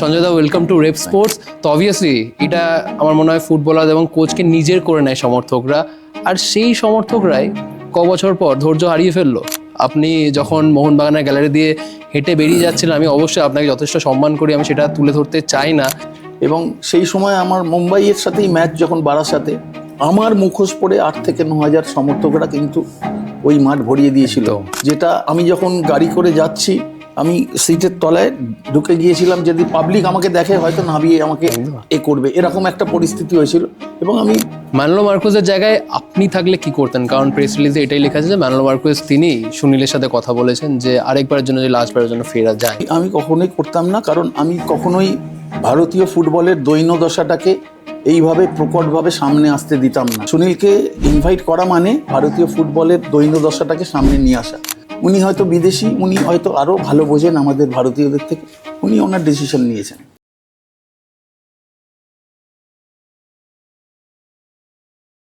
Sanjay da welcome to rep sports তো obviously এটা আমার মনে হয় ফুটবলার এবং কোচকে নিজের করে নেয় সমর্থকরা। আর সেই সমর্থকরাই ক বছর পর ধৈর্য হারিয়ে ফেলল। আপনি যখন মোহনবাগানের গ্যালারি দিয়ে হেঁটে বেরিয়ে যাচ্ছিলেন আমি অবশ্যই আপনাকে যথেষ্ট সম্মান করি আমি সেটা তুলে ধরতে চাই না। এবং সেই সময় আমার মুম্বাইয়ের সাথেই ম্যাচ যখন বাড়ার সাথে আমার মুখোশ পরে আট থেকে ন হাজার সমর্থকরা কিন্তু ওই মাঠ ভরিয়ে দিয়েছিল। যেটা আমি যখন গাড়ি করে যাচ্ছি আমি সিটের তলায় ঢুকে গিয়েছিলাম যদি পাবলিক আমাকে দেখে হয়তো নামিয়ে আমাকে এ করবে। এরকম একটা পরিস্থিতি হয়েছিল এবং আমি ম্যানলো মার্কোসের জায়গায় আপনি থাকলে কি করতেন? কারণ প্রেস রিলিজে এটাই লেখা আছে যে ম্যানলো মার্কোস তিনি সুনীলের সাথে কথা বলেছেন যে আরেকবারের জন্য যে লাস্টবারের জন্য ফেরা যায়। আমি কখনোই করতাম না কারণ আমি কখনোই ভারতীয় ফুটবলের দৈন্য দশাটাকে এইভাবে প্রকটভাবে সামনে আসতে দিতাম না। সুনীলকে ইনভাইট করা মানে ভারতীয় ফুটবলের দৈন্য দশাটাকে সামনে নিয়ে আসা। উনি হয়তো বিদেশি, উনি হয়তো আরও ভালো বোঝেন আমাদের ভারতীয়দের থেকে, উনি ওনার ডিসিশন নিয়েছেন।